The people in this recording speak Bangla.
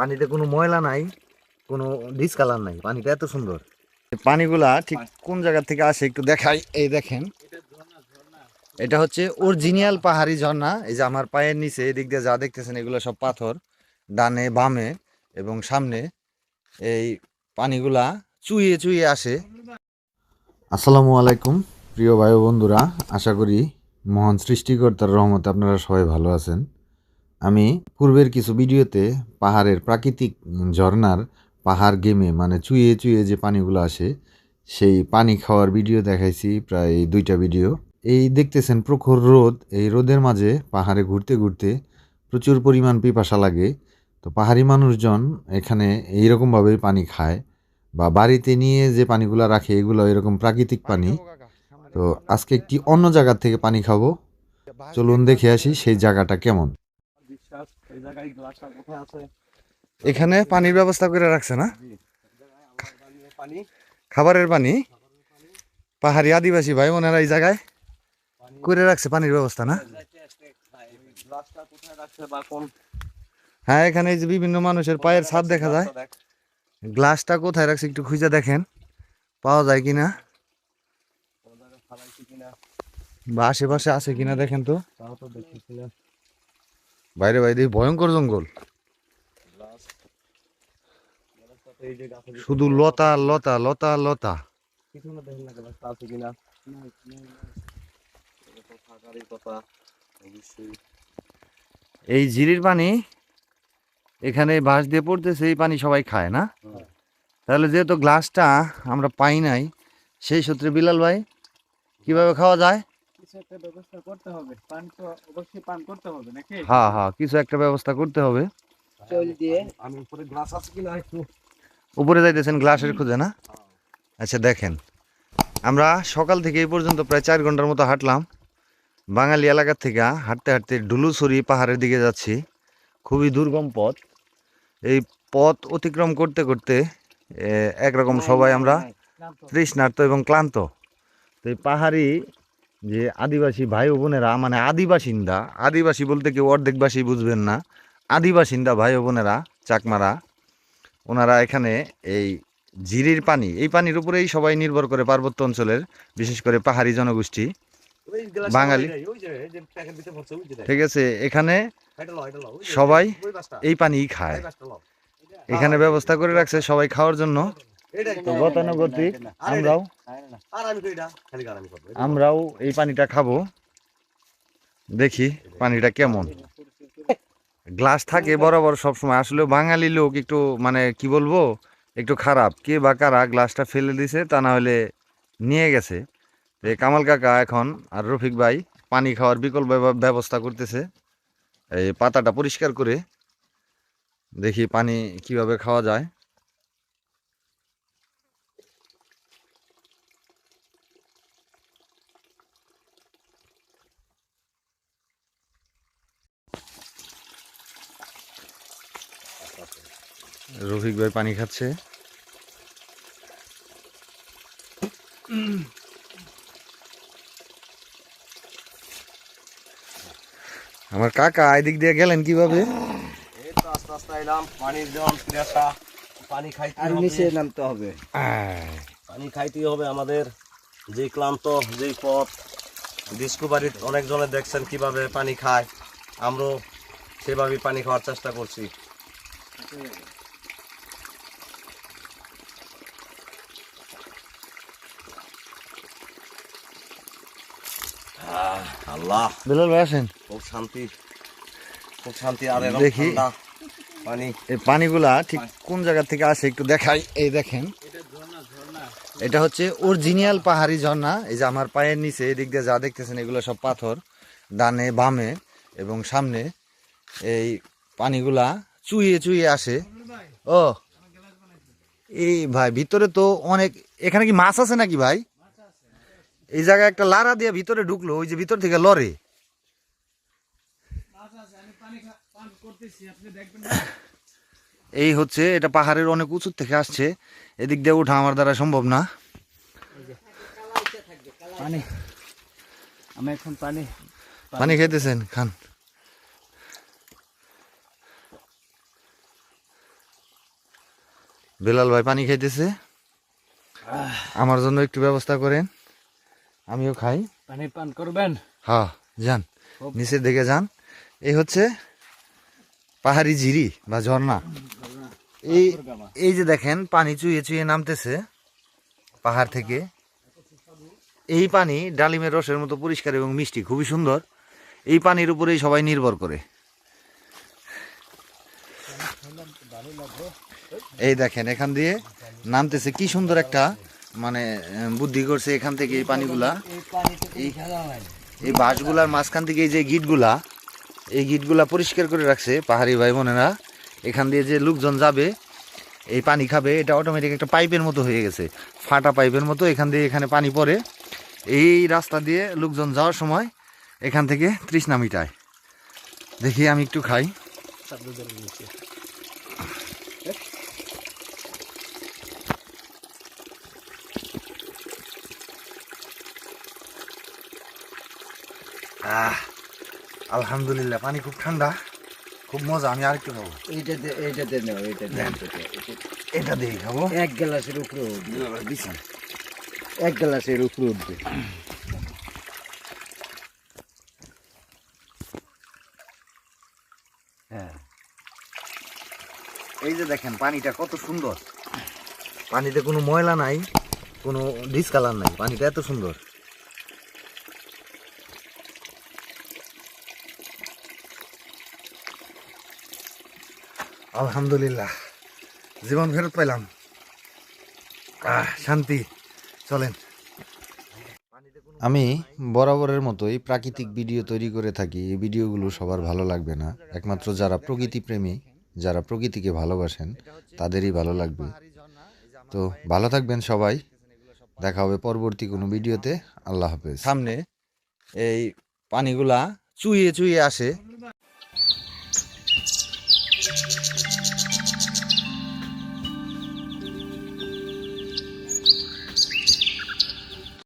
পানিতে কোনো ময়লা নাই, কোনো ডিসকালার নাই, পানিটা এত সুন্দর। পানিগুলা ঠিক কোন জায়গা থেকে আসে একটু দেখাই, এই দেখেন। এটা হচ্ছে অরিজিনাল পাহাড়ি ঝর্ণা, এই যে আমার পায়ের নিচে, এদিক দিয়ে যা দেখতেছেন, এগুলো সব পাথর, ডানে, বামে এবং সামনে এই পানিগুলা চুইয়ে চুইয়ে আসে। আসসালামু আলাইকুম, প্রিয় ভাই বন্ধুরা, আশা করি মহান সৃষ্টিকর্তার রহমতে আপনারা সবাই ভালো আছেন। আমি পূর্বের কিছু ভিডিওতে পাহাড়ের প্রাকৃতিক ঝর্নার পাহাড় গেমে মানে চুইয়ে চুইয়ে যে পানিগুলো আসে, সেই পানি খাওয়ার ভিডিও দেখাইছি প্রায় দুইটা ভিডিও। এই দেখতেছেন প্রখর রোদ, এই রোদের মাঝে পাহাড়ে ঘুরতে ঘুরতে প্রচুর পরিমাণ পিপাসা লাগে। তো পাহাড়ি মানুষজন এখানে এইরকমভাবেই পানি খায় বা বাড়িতে নিয়ে যে পানিগুলো রাখে, এগুলো এরকম প্রাকৃতিক পানি। তো আজকে একটি অন্য জায়গার থেকে পানি খাব। চলুন দেখে আসি সেই জায়গাটা কেমন। এখানে পানির ব্যবস্থা করে রাখছে না? খাবারের পানি? পাহাড়ি আদিবাসী ভাই বোনেরা এই জায়গায় করে রাখছে পানির ব্যবস্থা না? হ্যাঁ এখানে যে বিভিন্ন মানুষের পায়ের ছাপ দেখা যায়। গ্লাসটা কোথায় রাখছে একটু খুঁজে দেখেন। পাওয়া যায় কিনা? বা আশেপাশে আছে কিনা দেখেন তো। তাও তো না বাইরে বাইরে, ভয়ঙ্কর জঙ্গল। শুধু লতা লতা লতা লতা। এই ঝিরির পানি, এখানে বাঁশ দিয়ে পড়তেছে, এই পানি সবাই খায়, না। তাহলে যেহেতু গ্লাসটা আমরা পাই নাই, সেই সূত্রে বিলাল ভাই, কীভাবে খাওয়া যায়? কিছু একটা ব্যবস্থা করতে হবে। পান তো অবশ্যই পান করতে হবে নাকি? হ্যাঁ হ্যাঁ কিছু একটা ব্যবস্থা করতে হবে। চল দিয়ে। আমি উপরে গ্লাস আছে কিনা একটু? উপরে যাইতেছেন গ্লাসের খুঁজে না? আচ্ছা দেখেন। আমরা সকাল থেকে এই পর্যন্ত প্রায় চার ঘণ্টার মতো হাঁটলাম। বাঙালি এলাকার থেকে হাঁটতে হাঁটতে ডুলুসুরি পাহাড়ের দিকে যাচ্ছি। খুবই দুর্গম পথ। এই পথ অতিক্রম করতে করতে একরকম সবাই আমরা তৃষ্ণার্ত এবং ক্লান্ত। তো এই পাহাড়ি যে আদিবাসী ভাই ও বোনেরা মানে আদিবাসিন্দা আদিবাসী বলতে কেউ অর্ধেকবাসী বুঝবেন না আদিবাসিন্দা ভাই ও বোনেরা চাকমারা ওনারা এখানে এই জিরির পানি এই পানির উপরেই সবাই নির্ভর করে পার্বত্য অঞ্চলের বিশেষ করে পাহাড়ি জনগোষ্ঠী বাঙালি। ঠিক আছে এখানে সবাই এই পানিই খায়। এখানে ব্যবস্থা করে রাখছে সবাই খাওয়ার জন্য। গতানুগতিক আমরাও আমরাও এই পানিটা খাব। দেখি পানিটা কেমন। গ্লাস থাকে বরাবর সবসময়। আসলে বাঙালি লোক একটু মানে কি বলব, একটু খারাপ। কে বা কারা গ্লাসটা ফেলে দিছে তা না হলে নিয়ে গেছে। এই কামাল কাকা এখন আর রফিক ভাই পানি খাওয়ার বিকল্প ব্যব- ব্যবস্থা করতেছে। এই পাতাটা পরিষ্কার করে দেখি পানি কীভাবে খাওয়া যায়। রফিক ভাই পানি খাচ্ছে। আমার কাকা এদিক দিয়ে গেলেন কীভাবে? এই তো আস্তে আস্তে এলাম পানির জল পিয়াসা পানি খাইতে হবে। নিচে নামতে হবে। পানি খাইতেই হবে আমাদের। যে ক্লান্ত যে পথ ডিসকভারির অনেকজনে দেখছেন কীভাবে পানি খায়। আমরাও সেভাবেই পানি খাওয়ার চেষ্টা করছি। আল্লাহ। বেলাল ভাই আসেন। খুব শান্তি খুব শান্তি। আর দেখি। পানি। এই পানিগুলা ঠিক কোন জায়গা থেকে আসে একটু দেখাই। এই দেখেন। এটা হচ্ছে অরিজিনাল পাহাড়ি ঝর্ণা। এই যে আমার পায়ের নিচে এদিক দিয়ে যা দেখতেছেন এগুলো সব পাথর ডানে বামে এবং সামনে এই পানিগুলা চুইয়ে চুইয়ে আসে। ও এই ভাই ভিতরে তো অনেক এখানে কি মাছ আছে নাকি ভাই? এই জায়গায় একটা লারা দিয়ে ভিতরে ঢুকলো ওই যে ভিতর থেকে লরে। এই হচ্ছে এটা পাহাড়ের অনেক উঁচু থেকে আসছে। এদিক দিয়ে ওঠা আমার দ্বারা সম্ভব না। পানি। আমি এখন পানি পানি খাইতেছেন খান। বেলাল ভাই পানি খাইতেছে। আমার জন্য একটু ব্যবস্থা করেন। আমিও খাই। পানি পান করবেন? হ্যাঁ যান। নিচের দিকে যান। এই হচ্ছে পাহাড়ি ঝিরি বা ঝর্ণা। এই এই যে দেখেন পানি চুইয়ে চুইয়ে নামতেছে পাহাড় থেকে। এই পানি ডালিমের রসের মতো পরিষ্কার এবং মিষ্টি খুবই সুন্দর। এই পানির উপরেই সবাই নির্ভর করে। এই দেখেন এখান দিয়ে নামতেছে কি সুন্দর একটা মানে বুদ্ধি করছে এখান থেকে এই পানিগুলা। এই বাঁশগুলার মাঝখান থেকে এই যে গিটগুলা এই গিটগুলা পরিষ্কার করে রাখছে পাহাড়ি ভাই বোনেরা। এখান দিয়ে যে লোকজন যাবে এই পানি খাবে এটা অটোমেটিক একটা পাইপের মতো হয়ে গেছে। ফাটা পাইপের মতো এখান দিয়ে এখানে পানি পড়ে। এই রাস্তা দিয়ে লোকজন যাওয়ার সময় এখান থেকে তৃষ্ণা মিটায়। দেখি আমি একটু খাই। আলহামদুলিল্লাহ পানি খুব ঠান্ডা খুব মজা আমি আরেকটু খাব। এইটাতে এইটাতে নাও এইটাতে এটা দিয়ে খাব। এক গ্লাসের উপরে উঠবে এক গ্লাসের উপরে উঠবে হ্যাঁ। এই যে দেখেন পানিটা কত সুন্দর। পানিতে কোনো ময়লা নাই কোনো ডিসকালার নাই পানিটা এত সুন্দর। আলহামদুলিল্লাহ। জীবন ফেরত পেলাম আহ শান্তি। চলেন। আমি বরাবরের মতোই প্রাকৃতিক ভিডিও তৈরি করে থাকি। এই ভিডিওগুলো সবার ভালো লাগবে না। একমাত্র যারা প্রকৃতি প্রেমী যারা প্রকৃতিকে ভালোবাসেন তাদেরই ভালো লাগবে। তো ভালো থাকবেন সবাই। দেখা হবে পরবর্তী কোনো ভিডিওতে। আল্লাহ হাফেজ। সামনে এই পানিগুলা চুইয়ে চুইয়ে আসে। Thank you.